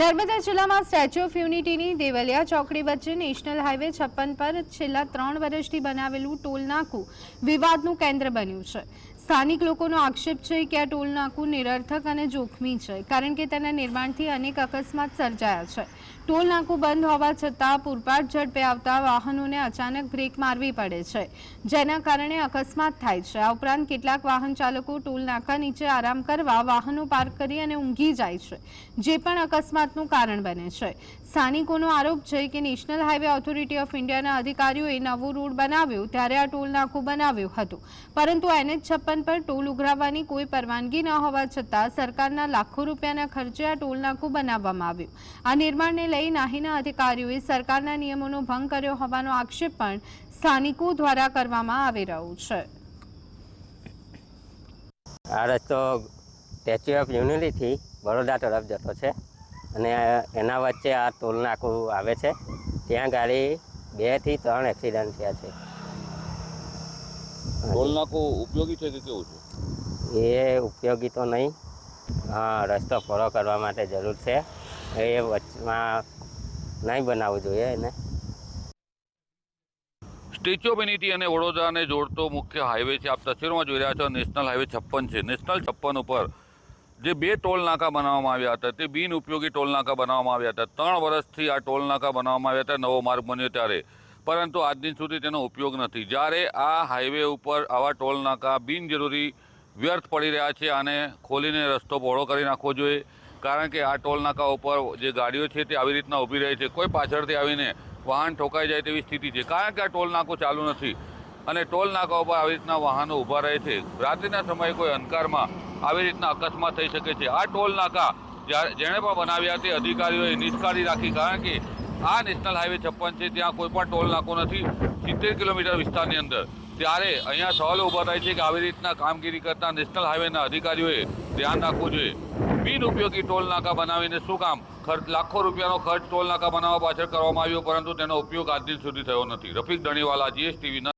નર્મદા જિલ્લામાં statue of યુનિટીની દેવલિયા ચોકડી વચ્ચે નેશનલ હાઈવે છપ્પન પર છેલ્લા ત્રણ વર્ષથી બનાવેલું ટોલ નાકું વિવાદનું કેન્દ્ર બન્યું છે. સ્થાનિક લોકોનો આક્ષેપ છે કે આ ટોલ નાકું નિરર્થક અને જોખમી છે, કારણ કે તેના નિર્માણથી અનેક અકસ્માત સર્જાયા છે. ટોલ નાકું બંધ હોવા છતાં પૂરપાટ ઝડપે આવતા વાહનોને અચાનક બ્રેક મારવી પડે છે, જેના કારણે અકસ્માત થાય છે. આ ઉપરાંત કેટલાક વાહન ચાલકો ટોલ નાકા નીચે આરામ કરવા વાહનો પાર્ક કરી અને ઊંઘી જાય છે, જે પણ અકસ્માતનું કારણ બને છે. સ્થાનિકોનો આરોપ છે કે નેશનલ હાઈવે ઓથોરિટી ઓફ ઇન્ડિયાના અધિકારીઓએ નવો રોડ બનાવ્યો ત્યારે આ ટોલ નાકું બનાવ્યું હતું, પરંતુ એનએચ છપ્પન પર ટોલ ઉઘરાવવાની કોઈ પરવાનગી ન હોવા છતાં સરકારના લાખો રૂપિયાના ખર્ચે આ ટોલ બનાવવામાં આવ્યું. આ નિર્માણને લઈ નાહીના અધિકારીઓએ સરકારના નિયમોનો ભંગ કર્યો હોવાનો આક્ષેપ પણ સ્થાનિકો દ્વારા કરવામાં આવી રહ્યો છે. આ રસ્તો સ્ટેચ્યુ ઓફ યુનિટીથી બરોડા તરફ જતો છે અને એના વચ્ચે આ ટોલ નાકું આવે છે. ત્યાં ગાડી બેથી ત્રણ એક્સિડન્ટ થયા છે. ટોલ નાકું ઉપયોગી છે કે કેવું છે? એ ઉપયોગી તો નહીં. હા રસ્તો ફોલો કરવા માટે જરૂર છે. એ વચમાં નહીં બનાવવું જોઈએ એને. સ્ટેચ્યુ ઓફ યુનિટી અને વડોદરાને જોડતો મુખ્ય હાઈવે છે. આપ તસવીરમાં જોઈ રહ્યા છો નેશનલ હાઈવે છપ્પન છે. નેશનલ છપ્પન ઉપર જે બે ટોલ નાકા બનાવવામાં આવ્યા હતા તે બિન ઉપયોગી ટોલ નાકા બનાવવામાં આવ્યા હતા. ત્રણ વર્ષથી આ ટોલ નાકા બનાવવામાં આવ્યા હતા નવો માર્ગ બન્યો ત્યારે. પરંતુ આજ સુધી તેનો ઉપયોગ નથી. જ્યારે આ હાઈવે ઉપર આવા ટોલ નાકા બિનજરૂરી વ્યર્થ પડી રહ્યા છે અને ખોલીને રસ્તો પહોળો કરી નાખવો જોઈએ, કારણ કે આ ટોલ નાકા ઉપર જે ગાડીઓ છે તે આવી રીતના ઊભી રહે છે. કોઈ પાછળથી આવીને વાહન ઠોકાઈ જાય તેવી સ્થિતિ છે, કારણ કે આ ટોલ નાકો ચાલુ નથી અને ટોલ નાકા ઉપર આવી રીતના વાહનો ઊભા રહે છે. રાત્રિના સમયે કોઈ અંધકારમાં આવી રીતના અકસ્માત થઈ શકે છે. આ ટોલ નાકા જેણે પણ બનાવ્યા તે અધિકારીઓએ નિષ્કાળી રાખી, કારણ કે આ નેશનલ હાઈવે છપ્પન છે, ત્યાં કોઈ પણ ટોલ નાકો નથી. સિત્તેર કિલોમીટર વિસ્તારની અંદર. ત્યારે અહીંયા સવાલો ઊભા થાય છે કે આવી રીતના કામગીરી કરતા નેશનલ હાઈવેના અધિકારીઓએ ધ્યાન રાખવું જોઈએ. બિન ઉપયોગી ટોલ નાકા બનાવીને શું કામ? ખર્ચ, લાખો રૂપિયાનો ખર્ચ ટોલ નાકા બનાવવા પાછળ કરવામાં આવ્યો, પરંતુ તેનો ઉપયોગ આજ દિન સુધી થયો નથી. રફીક ધણીવાલા, જીએસટીવી